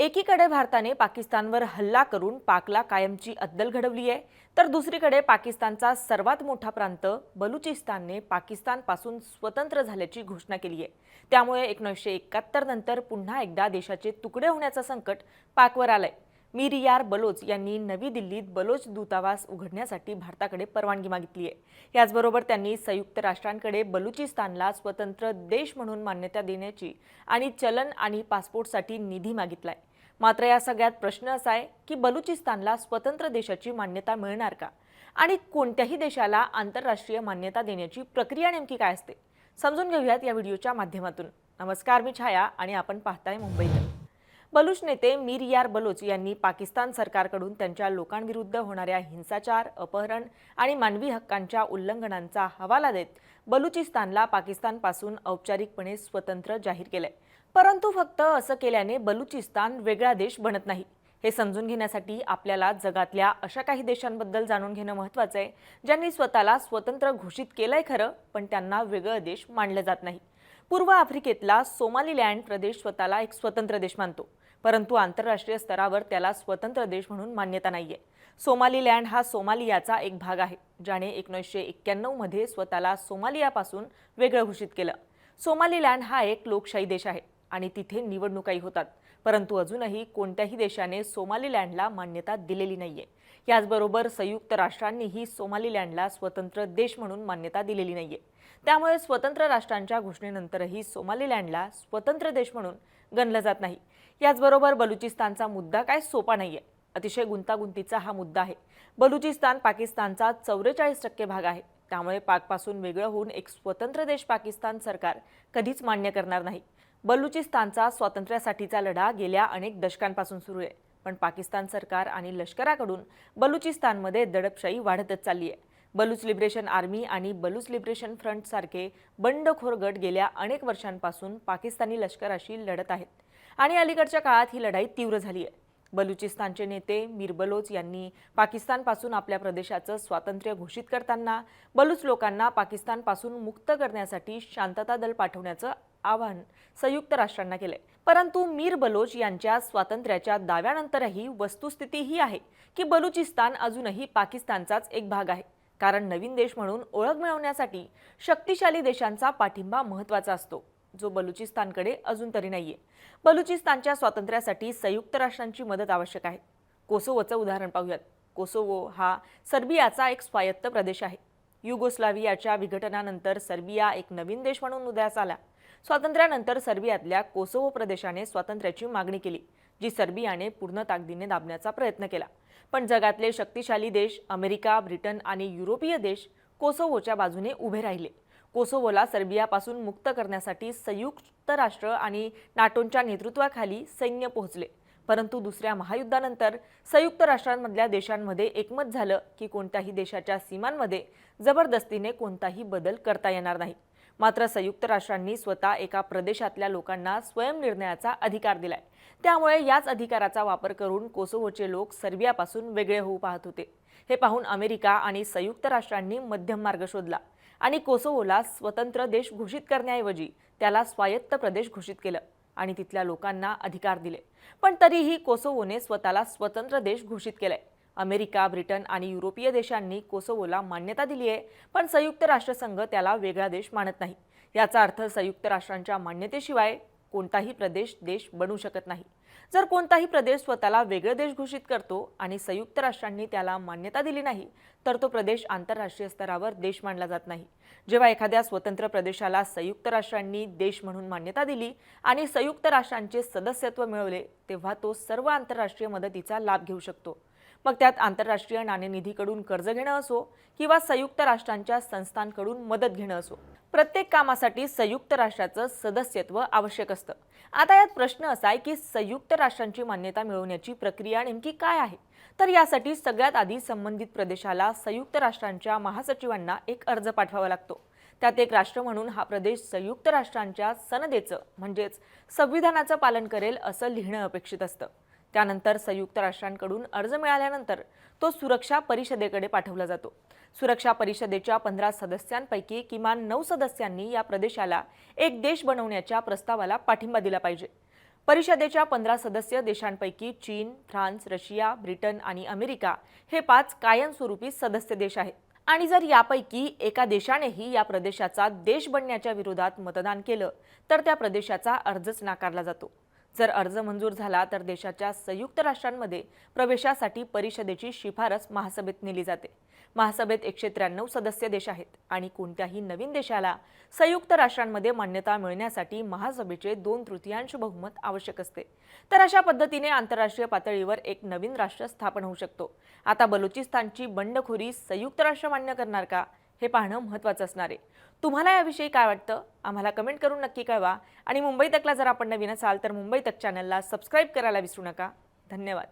एकीकडे भारताने पाकिस्तानवर हल्ला करून पाकला कायमची अद्दल घडवली आहे तर दुसरीकडे पाकिस्तानचा सर्वात मोठा प्रांत बलुचिस्तानने पाकिस्तानपासून स्वतंत्र झाल्याची घोषणा केली आहे. त्यामुळे एकोणीसशे एकाहत्तर नंतर पुन्हा एकदा देशाचे तुकडे होण्याचं संकट पाकवर आलंय. मिरियार बलोच यांनी नवी दिल्लीत बलोच दूतावास उघडण्यासाठी भारताकडे परवानगी मागितली आहे. याचबरोबर त्यांनी संयुक्त राष्ट्रांकडे बलुचिस्तानला स्वतंत्र देश म्हणून मान्यता देण्याची आणि चलन आणि पासपोर्टसाठी निधी मागितला आहे मात्र या सगळ्यात प्रश्न असा आहे की बलुचिस्तानला स्वतंत्र देशाची मान्यता मिळणार का? आणि कोणत्याही देशाला आंतरराष्ट्रीय मान्यता देण्याची प्रक्रिया नेमकी काय असते? समजून घेऊयात या व्हिडिओच्या माध्यमातून. नमस्कार मी छाया आणि आपण पाहताय मुंबईत बलूच नेते मीर यार बलोच यांनी पाकिस्तान सरकारकडून त्यांच्या लोकांविरुद्ध होणाऱ्या हिंसाचार अपहरण आणि मानवी हक्कांच्या उल्लंघनांचा हवाला देत बलुचिस्तानला पाकिस्तानपासून औपचारिकपणे स्वतंत्र जाहीर केलंय. परंतु फक्त असं केल्याने बलुचिस्तान वेगळा देश बनत नाही. हे समजून घेण्यासाठी आपल्याला जगातल्या अशा काही देशांबद्दल जाणून घेणं महत्त्वाचं आहे ज्यांनी स्वतःला स्वतंत्र घोषित केलंय खरं पण त्यांना वेगळं देश मानलं जात नाही. पूर्व आफ्रिकेतला सोमालीलँड प्रदेश स्वतःला एक स्वतंत्र देश मानतो. परंतु आंतरराष्ट्रीय स्तरावर त्याला स्वतंत्र देश म्हणून मान्यता नाहीये. सोमालीलँड हा सोमालियाचा एक भाग आहे ज्याने एकोणीसशे एक्क्याण्णवमध्ये स्वतःला सोमालियापासून वेगळं घोषित केलं. सोमालीलँड हा एक लोकशाही देश आहे आणि तिथे निवडणुकाही होतात परंतु अजूनही कोणत्याही देशाने सोमालीलँडला मान्यता दिलेली नाहीये. याचबरोबर संयुक्त राष्ट्रांनीही सोमालीलँडला स्वतंत्र देश म्हणून मान्यता दिलेली नाहीये. त्यामुळे स्वतंत्र राष्ट्रांच्या घोषणेनंतरही सोमालीलँडला स्वतंत्र देश म्हणून गणलं जात नाही. याचबरोबर बलुचिस्तानचा मुद्दा काय सोपा नाही आहे अतिशय गुंतागुंतीचा हा मुद्दा आहे. बलुचिस्तान पाकिस्तानचा चौवेचाळीस टक्के भाग आहे. त्यामुळे पाकपासून वेगळं होऊन एक स्वतंत्र देश पाकिस्तान सरकार कधीच मान्य करणार नाही. बलुचिस्तानचा स्वातंत्र्यासाठीचा लढा गेल्या अनेक दशकांपासून सुरू आहे. पण पाकिस्तान सरकार आणि लष्कराकडून बलुचिस्तानमध्ये दडपशाही वाढतच चालली आहे बलूच लिबरेशन आर्मी आणि बलूच लिबरेशन फ्रंट सारखे बंडखोर गट गेल्या अनेक वर्षांपासून पाकिस्तानी लष्कराशी लढत आहेत. आणि अलीकडच्या काळात ही लढाई तीव्र झाली आहे. बलुचिस्तानचे नेते मीर बलोच यांनी पाकिस्तानपासून आपल्या प्रदेशाचं स्वातंत्र्य घोषित करताना बलूच लोकांना पाकिस्तानपासून मुक्त करण्यासाठी शांतता दल पाठवण्याचं आवाहन संयुक्त राष्ट्रांना केलंय. परंतु मीर बलोच यांच्या स्वातंत्र्याच्या दाव्यानंतरही वस्तुस्थिती ही आहे की बलुचिस्तान अजूनही पाकिस्तानचाच एक भाग आहे. कारण नवीन देश म्हणून ओळख मिळवण्यासाठी शक्तिशाली देशांचा पाठिंबा महत्त्वाचा असतो. जो बलुचिस्तानकडे अजून तरी नाहीये. बलुचिस्तानच्या स्वातंत्र्यासाठी संयुक्त राष्ट्रांची मदत आवश्यक आहे. कोसोवोचं उदाहरण पाहूयात. कोसोवो हा सर्बियाचा एक स्वायत्त प्रदेश आहे. युगोस्लावियाच्या विघटनानंतर सर्बिया एक नवीन देश म्हणून उदयास आला. स्वातंत्र्यानंतर सर्बियातल्या कोसोवो प्रदेशाने स्वातंत्र्याची मागणी केली. जी सर्बियाने पूर्ण ताकदीने दाबण्याचा प्रयत्न केला. पण जगातले शक्तिशाली देश अमेरिका ब्रिटन आणि युरोपीय देश कोसोवोच्या बाजूने उभे राहिले. कोसोवोला सर्बियापासून मुक्त करण्यासाठी संयुक्त राष्ट्र आणि नाटोंच्या नेतृत्वाखाली सैन्य पोहोचले. परंतु दुसऱ्या महायुद्धानंतर संयुक्त राष्ट्रांमधल्या देशांमध्ये एकमत झालं की कोणत्याही देशाच्या सीमांमध्ये जबरदस्तीने कोणताही बदल करता येणार नाही. मात्र संयुक्त राष्ट्रांनी स्वतः एका प्रदेशातल्या लोकांना स्वयंनिर्णयाचा अधिकार दिलाय. त्यामुळे याच अधिकाराचा वापर करून कोसोवोचे लोक सर्बियापासून वेगळे होऊ पाहत होते. हे पाहून अमेरिका आणि संयुक्त राष्ट्रांनी मध्यम मार्ग शोधला आणि कोसोवोला स्वतंत्र देश घोषित करण्याऐवजी त्याला स्वायत्त प्रदेश घोषित केलं आणि तिथल्या लोकांना अधिकार दिले. पण तरीही कोसोवोने स्वतःला स्वतंत्र देश घोषित केलाय. अमेरिका ब्रिटन आणि युरोपीय देशांनी कोसोवोला मान्यता दिली आहे पण संयुक्त राष्ट्रसंघ त्याला वेगळा देश मानत नाही. याचा अर्थ संयुक्त राष्ट्रांच्या मान्यतेशिवाय कोणताही प्रदेश देश बनू शकत नाही. जर कोणताही प्रदेश स्वतःला वेगळं देश घोषित करतो आणि संयुक्त राष्ट्रांनी त्याला मान्यता दिली नाही तर तो प्रदेश आंतरराष्ट्रीय स्तरावर देश मानला जात नाही. जेव्हा एखाद्या स्वतंत्र प्रदेशाला संयुक्त राष्ट्रांनी देश म्हणून मान्यता दिली आणि संयुक्त राष्ट्रांचे सदस्यत्व मिळवले तेव्हा तो सर्व आंतरराष्ट्रीय मदतीचा लाभ घेऊ शकतो. मग त्यात आंतरराष्ट्रीय नाणेनिधीकडून कर्ज घेणं असो किंवा संयुक्त राष्ट्रांच्या संस्थांकडून मदत घेणं असो. प्रत्येक कामासाठी संयुक्त राष्ट्राचं सदस्यत्व आवश्यक असतं. आता यात प्रश्न असा आहे की संयुक्त राष्ट्रांची मान्यता मिळवण्याची प्रक्रिया नेमकी काय आहे? तर यासाठी सगळ्यात आधी संबंधित प्रदेशाला संयुक्त राष्ट्रांच्या महासचिवांना एक अर्ज पाठवावा लागतो. त्यात एक राष्ट्र म्हणून हा प्रदेश संयुक्त राष्ट्रांच्या सनदेचं म्हणजेच संविधानाचं पालन करेल असं लिहिणं अपेक्षित असतं. त्यानंतर संयुक्त राष्ट्रांकडून अर्ज मिळाल्यानंतर तो सुरक्षा परिषदेकडे पाठवला जातो. सुरक्षा परिषदेच्या पंधरा सदस्यांपैकी किमान नऊ सदस्यांनी या प्रदेशाला एक देश बनवण्याच्या प्रस्तावाला पाठिंबा दिला पाहिजे. परिषदेच्या पंधरा सदस्य देशांपैकी चीन फ्रान्स रशिया ब्रिटन आणि अमेरिका हे पाच कायमस्वरूपी सदस्य देश आहेत. आणि जर यापैकी एका देशानेही या प्रदेशाचा देश बनण्याच्या विरोधात मतदान केलं तर त्या प्रदेशाचा अर्जच नाकारला जातो. जर अर्ज मंजूर झाला तर देशाच्या संयुक्त राष्ट्रांमध्ये प्रवेशासाठी परिषदेची शिफारस महासभेत नेली जाते. महासभेत एकशे त्र्याण्णव सदस्य देश आहेत आणि कोणत्याही नवीन देशाला संयुक्त राष्ट्रांमध्ये मान्यता मिळण्यासाठी महासभेचे दोन तृतीयांश बहुमत आवश्यक असते. तर अशा पद्धतीने आंतरराष्ट्रीय पातळीवर एक नवीन राष्ट्र स्थापन होऊ शकतो. आता बलुचिस्तानची बंडखोरी संयुक्त राष्ट्र मान्य करणार का? हे पाहणं महत्त्वाचं असणार आहे. तुम्हाला याविषयी काय वाटतं? आम्हाला कमेंट करून नक्की कळवा. आणि मुंबई तकला जर आपण नवीन असाल तर मुंबई तक चॅनलला सबस्क्राईब करायला विसरू नका. धन्यवाद.